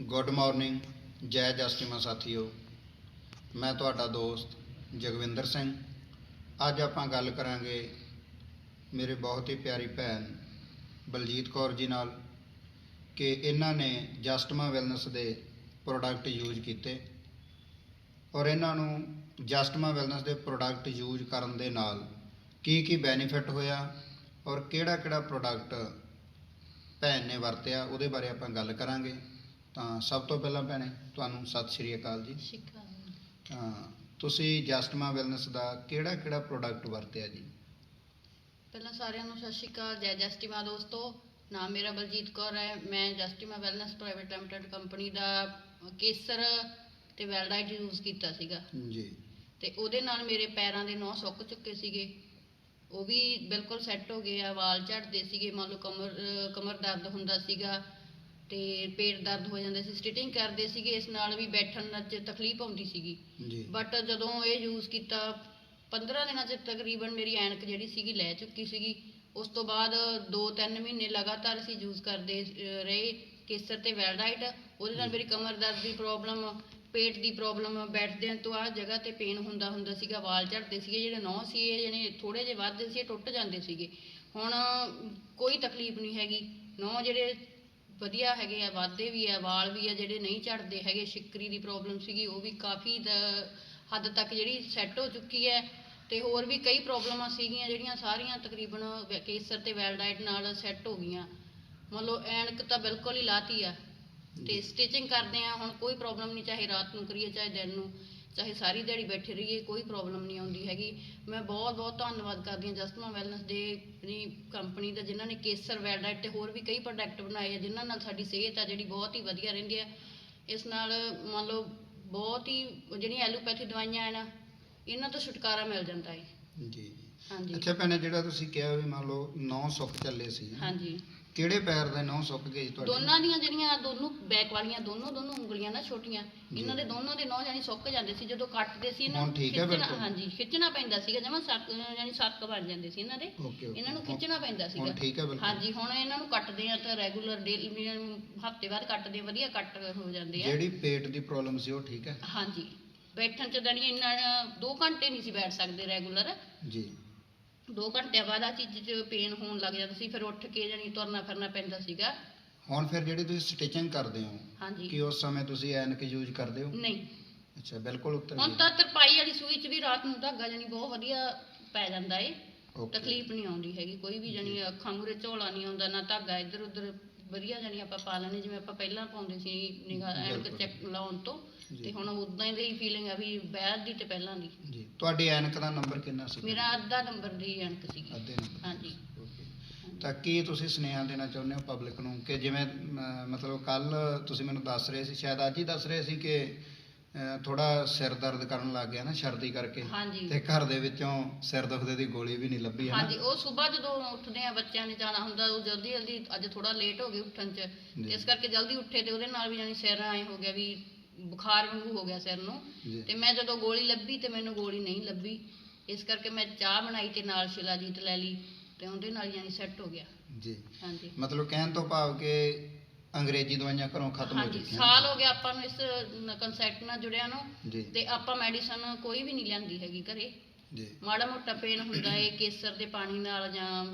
Good morning ਜੈ ਜਸਟਿਮਾ ਸਾਥੀਓ। ਮੈਂ ਤੁਹਾਡਾ ਦੋਸਤ ਜਗਵਿੰਦਰ ਸਿੰਘ। ਅੱਜ ਆਪਾਂ ਗੱਲ ਕਰਾਂਗੇ ਮੇਰੇ ਬਹੁਤ ਹੀ ਪਿਆਰੀ ਭੈਣ ਬਲਜੀਤ ਕੌਰ ਜੀ ਨਾਲ ਕਿ ਇਹਨਾਂ ਨੇ ਜਸਟਮਾ ਵੈਲਨੈਸ ਦੇ ਪ੍ਰੋਡਕਟ ਯੂਜ਼ ਕੀਤੇ ਔਰ ਇਹਨਾਂ ਨੂੰ ਜਸਟਮਾ ਵੈਲਨੈਸ ਦੇ ਪ੍ਰੋਡਕਟ ਯੂਜ਼ ਕਰਨ ਦੇ ਨਾਲ ਕੀ ਕੀ ਬੈਨੀਫਿਟ ਹੋਇਆ ਔਰ ਕਿਹੜਾ ਕਿਹੜਾ ਪ੍ਰੋਡਕਟ ਭੈਣ ਨੇ ਵਰਤਿਆ, ਉਹਦੇ ਬਾਰੇ ਆਪਾਂ ਗੱਲ ਕਰਾਂਗੇ। ਤਾਂ ਸਭ ਤੋਂ ਪਹਿਲਾਂ ਭੈਣੇ ਤੁਹਾਨੂੰ ਸਤਿ ਸ਼੍ਰੀ ਅਕਾਲ ਜੀ। ਤਾਂ ਤੁਸੀਂ ਜਸਟਮਾ ਵੈਲਨੈਸ ਦਾ ਕਿਹੜਾ ਕਿਹੜਾ ਪ੍ਰੋਡਕਟ ਵਰਤਿਆ ਜੀ? ਪਹਿਲਾਂ ਸਾਰਿਆਂ ਨੂੰ ਸਤਿ ਸ਼੍ਰੀ ਅਕਾਲ ਜੈ ਜਸਟਿਮਾ ਦੋਸਤੋ। ਨਾਮ ਮੇਰਾ ਬਲਜੀਤ ਕੌਰ ਹੈ। ਮੈਂ ਜਸਟਿਮਾ ਵੈਲਨੈਸ ਪ੍ਰਾਈਵੇਟ ਲਿਮਟਿਡ ਕੰਪਨੀ ਦਾ ਕੇਸਰ ਤੇ ਵੈਲਡਾਈਟ ਯੂਜ਼ ਕੀਤਾ ਸੀਗਾ। ਜੀ। ਤੇ ਉਹਦੇ ਨਾਲ ਮੇਰੇ ਪੈਰਾਂ ਦੇ ਨੌ ਸੁੱਕ ਚੁੱਕੇ ਸੀਗੇ। ਉਹ ਵੀ ਬਿਲਕੁਲ ਸੈੱਟ ਹੋ ਗਏ ਆ ਵਾਲ ਝੜਦੇ ਸੀਗੇ ਮੰਨ ਲਓ ਕਮਰ ਕਮਰ ਦਰਦ ਹੁੰਦਾ ਸੀਗਾ। ਤੇ ਪੇਟ ਦਰਦ ਹੋ ਜਾਂਦਾ ਸੀ ਸਟਿਚਿੰਗ ਕਰਦੇ ਸੀਗੇ ਇਸ ਨਾਲ ਵੀ ਬੈਠਣ ਚ ਤਕਲੀਫ ਆਉਂਦੀ ਸੀਗੀ। ਜੀ। ਬਟ ਜਦੋਂ ਇਹ ਯੂਜ਼ ਕੀਤਾ 15 ਦਿਨਾਂ ਚ ਤਕਰੀਬਨ ਮੇਰੀ ਐਨਕ ਜਿਹੜੀ ਸੀਗੀ ਲੈ ਚੁੱਕੀ ਸੀਗੀ। ਉਸ ਤੋਂ ਬਾਅਦ 2-3 ਮਹੀਨੇ ਲਗਾਤਾਰ ਅਸੀਂ ਯੂਜ਼ ਕਰਦੇ ਰਹੇ ਕੇਸਰ ਤੇ ਵੈਲਡਾਈਟ। ਉਹਦੇ ਨਾਲ ਮੇਰੀ ਕਮਰ ਦਰਦ ਦੀ ਪ੍ਰੋਬਲਮ ਪੇਟ ਦੀ ਪ੍ਰੋਬਲਮ ਬੈਠਦਿਆਂ ਤੋਂ ਆ ਜਗ੍ਹਾ ਤੇ ਪੇਨ ਹੁੰਦਾ ਹੁੰਦਾ ਸੀਗਾ ਵਾਲ ਝੜਦੇ ਸੀਗੇ ਜਿਹੜੇ ਨੌ ਸੀ ਇਹ ਜਿਹੜੇ ਥੋੜੇ ਜਿਹੇ ਵੱਧਦੇ ਸੀ ਇਹ ਟੁੱਟ ਜਾਂਦੇ ਸੀਗੇ। ਹੁਣ ਕੋਈ ਤਕਲੀਫ ਨਹੀਂ ਹੈਗੀ। ਨੌ ਜਿਹੜੇ ਵਧੀਆ ਹੈਗੇ ਆ ਵਾਧੇ ਵੀ ਆ ਵਾਲ ਵੀ ਆ ਜਿਹੜੇ ਨਹੀਂ ਝੜਦੇ ਹੈਗੇ ਸ਼ਿਕਰੀ ਦੀ ਪ੍ਰੋਬਲਮ ਸੀਗੀ ਉਹ ਵੀ ਕਾਫੀ ਹੱਦ ਤੱਕ ਜਿਹੜੀ ਸੈੱਟ ਹੋ ਚੁੱਕੀ ਹੈ ਤੇ ਹੋਰ ਵੀ ਕਈ ਪ੍ਰੋਬਲਮਾਂ ਸੀਗੀਆਂ ਜਿਹੜੀਆਂ ਸਾਰੀਆਂ ਤਕਰੀਬਨ ਕੇਸਰ ਤੇ ਵੈਲਡਾਈਟ ਨਾਲ ਸੈੱਟ ਹੋ ਗਈਆਂ ਮੰਨ ਲਓ ਐਨਕ ਤਾਂ ਬਿਲਕੁਲ ਹੀ ਲਾਤੀ ਆ ਤੇ। ਸਟਿਚਿੰਗ ਕਰਦੇ ਆ ਹੁਣ ਕੋਈ ਪ੍ਰੋਬਲਮ ਨਹੀਂ ਚਾਹੇ ਰਾਤ ਨੂੰ ਕਰੀਏ ਚਾਹੇ ਦਿਨ ਨੂੰ ਚਾਹੇ ਸਾਰੀ ਦਿਹਾੜੀ ਬੈਠੇ ਰਹੀਏ ਕੋਈ ਪ੍ਰੋਬਲਮ ਨਹੀਂ ਆਉਂਦੀ ਹੈਗੀ। ਮੈਂ ਬਹੁਤ ਬਹੁਤ ਧੰਨਵਾਦ ਕਰਦੀ ਹਾਂ ਜਸਟਮਾ ਵੈਲਨੈਸ ਦੇ ਆਪਣੀ ਕੰਪਨੀ ਦਾ ਜਿਨ੍ਹਾਂ ਨੇ ਕੇਸਰ ਵੈਲਡਾਈਟ ਤੇ ਹੋਰ ਵੀ ਕਈ ਪ੍ਰੋਡਕਟ ਬਣਾਏ ਆ ਜਿਨ੍ਹਾਂ ਨਾਲ ਸਾਡੀ ਸਿਹਤ ਆ ਜਿਹੜੀ ਬਹੁਤ ਹੀ ਵਧੀਆ ਰਹਿੰਦੀ ਹੈ ਇਸ ਨਾਲ ਮੰਨ ਲਓ ਬਹੁਤ ਹੀ ਜਿਹੜੀਆਂ ਐਲੋਪੈਥੀ ਦਵਾਈਆਂ ਆ ਨਾ ਇਹਨਾਂ ਤੋਂ ਛੁਟਕਾਰਾ ਮਿਲ ਜਾਂਦਾ ਹੈ। ਜੀ ਹਾਂਜੀ। ਅੱਛਾ ਭੈਣੇ ਜਿਹੜਾ ਤੁਸੀਂ ਕਿਹਾ ਵੀ ਮੰਨ ਲਓ ਨੌ ਸੁੱਕ ਚੱਲੇ ਸੀ। ਹਾਂਜੀ। ਕਿਹੜੇ ਪੈਰ ਦੇ ਨੌ ਸੁੱਕ ਗਏ ਜੀ ਤੁਹਾਡੇ? ਦੋਨਾਂ ਦੀਆਂ ਜਿਹੜੀਆਂ ਦੋਨੋਂ ਬੈਕ ਵਾਲੀਆਂ ਦੋਨੋਂ ਦੋਨੋਂ ਉਂਗਲੀਆਂ ਨਾ ਛੋਟੀਆਂ ਇਹਨਾਂ ਦੇ ਦੋਨੋਂ ਦੇ ਨੌ ਜਾਨੀ ਸੁੱਕ ਜਾਂਦੇ ਸੀ ਜਦੋਂ ਕੱਟਦੇ ਸੀ ਇਹਨਾਂ ਹੁਣ ਨੂੰ ਠੀਕ ਹੈ ਖਿੱਚਣਾ- ਬਿਲਕੁਲ? ਹਾਂਜੀ ਖਿੱਚਣਾ ਪੈਂਦਾ ਸੀਗਾ ਜਮਾ ਸੱਕ ਜਾਨੀ ਸੱਕ ਬਣ ਜਾਂਦੇ ਸੀ ਇਹਨਾਂ ਦੇ। Okay okay. ਇਹਨਾਂ ਨੂੰ ਖਿੱਚਣਾ ਪੈਂਦਾ ਸੀਗਾ। ਹੁਣ ਠੀਕ ਹੈ ਬਿਲਕੁਲ। ਹਾਂਜੀ ਹੁਣ ਇਹਨਾਂ ਨੂੰ ਕੱਟਦੇ ਆ ਤਾਂ ਰੈਗੂਲਰ ਡੇਲੀ ਹਫ਼ਤੇ ਬਾਅਦ ਕੱਟਦੇ ਆ, ਵਧੀਆ ਕੱਟ ਹੋ ਜਾਂਦੇ ਆ। ਜਿਹੜੀ ਪੇਟ ਦੀ ਪ੍ਰੋਬਲਮ ਸੀ ਉਹ ਠੀਕ ਹੈ? ਹਾਂਜੀ ਬੈਠਣ ਚ ਜਾਨੀ ਇੰਨਾ 2 ਘੰਟੇ ਨਹੀਂ ਸੀ ਬੈਠ ਸਕਦੇ ਰੈਗੂਲਰ ਜੀ। 2 ਘੰਟਿਆਂ ਬਾਅਦ ਆ ਚੀਜ਼ 'ਚ ਪੇਨ ਹੋਣ ਲੱਗ ਜਾਂਦਾ ਸੀ ਫਿਰ ਉੱਠ ਕੇ ਜਾਨੀ ਤੁਰਨਾ ਫਿਰਨਾ ਪੈਂਦਾ ਸੀਗਾ। ਹੁਣ ਫਿਰ ਜਿਹੜੀ ਤੁਸੀਂ ਸਟਿਚਿੰਗ ਕਰਦੇ ਹੋ ਹਾਂਜੀ। ਕਿ ਉਸ ਸਮੇਂ ਤੁਸੀਂ ਐਨਕ ਯੂਜ਼ ਕਰਦੇ ਹੋ? ਨਹੀਂ। ਅੱਛਾ ਬਿਲਕੁਲ ਉੱਤਰ ਹੁਣ ਤਾਂ ਤਰਪਾਈ ਵਾਲੀ ਸੂਈ 'ਚ ਵੀ ਰਾਤ ਨੂੰ ਧਾਗਾ ਜਾਨੀ ਬਹੁਤ ਵਧੀਆ ਪੈ ਜਾਂਦਾ ਏ। ਤਕਲੀਫ ਨਹੀਂ ਆਉਂਦੀ ਹੈਗੀ ਕੋਈ ਵੀ ਜਾਨੀ ਅੱਖਾਂ ਮੂਰੇ ਝੋਲਾ ਨਹੀਂ ਆਉਂਦਾ ਨਾ ਧਾਗਾ ਇੱਧਰ ਉੱਧਰ ਵਧੀਆ ਜਾਨੀ ਆਪਾਂ ਪਾ ਲੈਣੇ ਜਿਵੇਂ ਆਪਾਂ ਪਹਿਲਾਂ ਪਾਉਂਦੇ ਸੀ ਨਿਗਾਹ ਐਨਕ ਬਿਲਕੁਲ। ਚੈੱਕ ਲਾਉਣ ਤੋਂ। ਜੀ। ਤੇ ਹੁਣ ਉਦਾਂ ਹੀ ਦੀ ਫੀਲਿੰਗ ਆ ਵੀ ਬਾਅਦ ਦੀ ਤੇ ਪਹਿਲਾਂ ਦੀ। ਤੁਹਾਡੀ ਐਨਕ ਦਾ ਨੰਬਰ ਕਿੰਨਾ ਸੀ? ਮੇਰਾ ਅੱਧਾ ਨੰਬਰ ਦੀ ਐਨਕ ਸੀਗੀ। ਅੱਧੇ ਨੰਬਰ ਹਾਂਜੀ। ਓਕੇ। ਤਾਂ ਕੀ ਤੁਸੀਂ ਸੁਨੇਹਾ ਦੇਣਾ ਚਾਹੁੰਦੇ ਹੋ ਪਬਲਿਕ ਨੂੰ ਕਿ ਜਿਵੇਂ ਅਮ, ਮਤਲਬ ਕੱਲ ਤੁਸੀਂ ਮੈਨੂੰ ਦੱਸ ਰਹੇ ਸੀ ਸ਼ਾਇਦ ਅੱਜ ਹੀ ਦੱਸ ਰਹੇ ਸੀ ਕਿ ਥੋੜਾ ਸਿਰ ਦਰਦ ਕਰਨ ਲੱਗ ਗਿਆ ਨਾ ਸਰਦੀ ਕਰਕੇ। ਹਾਂਜੀ। ਤੇ ਘਰ ਦੇ ਵਿੱਚੋਂ ਸਿਰ ਦੁਖਦੇ ਦੀ ਗੋਲੀ ਵੀ ਨਹੀਂ ਲੱਭੀ ਹੈ ਹਾਂਜੀ ਨਾ ਉਹ ਸਵੇਰ ਜਦੋਂ ਉੱਠਦੇ ਆ ਬੱਚਿਆਂ ਨੇ ਜਾਣਾ ਹੁੰਦਾ ਉਹ ਜਲਦੀ ਜਲਦੀ ਅੱਜ ਥੋੜਾ ਲੇਟ ਹੋ ਗਏ ਉੱਠਣ 'ਚ। ਜੀ। ਇਸ ਕਰਕੇ ਜਲਦੀ ਉੱਠੇ ਤੇ ਉਹਦੇ ਨਾਲ ਵੀ ਜਾਨੀ ਸਿਰ ਐ ਹੋ ਗਿਆ ਵੀ ਬੁਖਾਰ ਵਾਂਗੂ ਹੋ ਗਿਆ ਸਿਰ ਨੂੰ ਜੀ। ਤੇ ਮੈਂ ਜਦੋਂ ਗੋਲੀ ਲੱਭੀ ਤੇ ਮੈਨੂੰ ਗੋਲੀ ਨਹੀਂ ਲੱਭੀ। ਇਸ ਕਰਕੇ ਮੈਂ ਚਾਹ ਬਣਾਈ ਤੇ ਨਾਲ ਸ਼ਿਲਾਜੀਤ ਲੈ ਲਈ ਤੇ ਉਹਦੇ ਨਾਲ ਜਾਨੀ ਸੈੱਟ ਹੋ ਗਿਆ। ਜੀ। ਹਾਂਜੀ। ਮਤਲਬ ਕਹਿਣ ਤੋਂ ਭਾਵ ਕਿ ਅੰਗਰੇਜ਼ੀ ਦਵਾਈਆਂ ਘਰੋਂ ਖਤਮ ਹੋ ਹਾਂਜੀ ਚੁੱਕੀਆਂ। ਸਾਲ ਹੋ ਗਿਆ ਆਪਾਂ ਨੂੰ ਇਸ ਕਨਸੈਪਟ ਨਾਲ ਜੁੜਿਆ ਨੂੰ ਜੀ। ਤੇ ਆਪਾਂ ਮੈਡੀਸਨ ਕੋਈ ਵੀ ਨਹੀਂ ਲਿਆਂਦੀ ਹੈਗੀ ਘਰੇ। ਜੀ। ਮਾੜਾ ਮੋਟਾ ਪੇਨ ਹੁੰਦਾ ਏ ਕੇਸਰ ਦੇ ਪਾਣੀ ਨਾਲ ਜਾਂ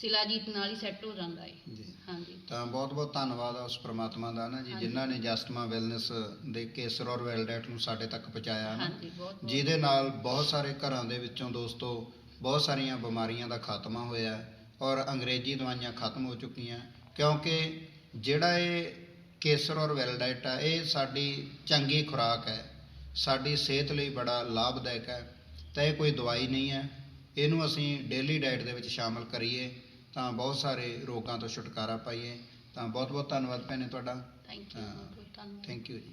ਸ਼ਿਲਾਜੀਤ ਨਾਲ ਹੀ ਸੈੱਟ ਹੋ ਜਾਂਦਾ ਏ। ਜੀ। ਹਾਂਜੀ। ਤਾਂ ਬਹੁਤ ਬਹੁਤ ਧੰਨਵਾਦ ਆ ਉਸ ਪ੍ਰਮਾਤਮਾ ਦਾ ਨਾ ਜੀ ਹਾਂਜੀ। ਜਿਨ੍ਹਾਂ ਨੇ ਜਸਟਮਾ ਵੈਲਨੈਸ ਦੇ ਕੇਸਰ ਔਰ ਵੈਲਡੈਟ ਨੂੰ ਸਾਡੇ ਤੱਕ ਪਹੁੰਚਾਇਆ ਨਾ। ਹਾਂਜੀ ਬਹੁਤ ਬਹੁਤ। ਜਿਹਦੇ ਨਾਲ ਬਹੁਤ ਸਾਰੇ ਘਰਾਂ ਦੇ ਵਿੱਚੋਂ ਦੋਸਤੋ ਬਹੁਤ ਸਾਰੀਆਂ ਬਿਮਾਰੀਆਂ ਦਾ ਖਾਤਮਾ ਹੋਇਆ ਹੈ ਔਰ ਅੰਗਰੇਜ਼ੀ ਦਵਾਈਆਂ ਖਤਮ ਹੋ ਚੁੱਕੀਆਂ ਕਿਉਂਕਿ ਜਿਹੜਾ ਇਹ ਕੇਸਰ ਔਰ ਵੈਲਡਾਈਟ ਆ ਇਹ ਸਾਡੀ ਚੰਗੀ ਖੁਰਾਕ ਹੈ। ਸਾਡੀ ਸਿਹਤ ਲਈ ਬੜਾ ਲਾਭਦਾਇਕ ਹੈ। ਤਾਂ ਇਹ ਕੋਈ ਦਵਾਈ ਨਹੀਂ ਹੈ। ਇਹਨੂੰ ਅਸੀਂ ਡੇਲੀ ਡਾਈਟ ਦੇ ਵਿੱਚ ਸ਼ਾਮਲ ਕਰੀਏ। ਤਾਂ ਬਹੁਤ ਸਾਰੇ ਰੋਗਾਂ ਤੋਂ ਛੁਟਕਾਰਾ ਪਾਈਏ। ਤਾਂ ਬਹੁਤ ਬਹੁਤ ਧੰਨਵਾਦ ਭੈਣੇ ਤੁਹਾਡਾ। ਥੈਂਕ ਯੂ ਥੈਂਕ ਜੀ।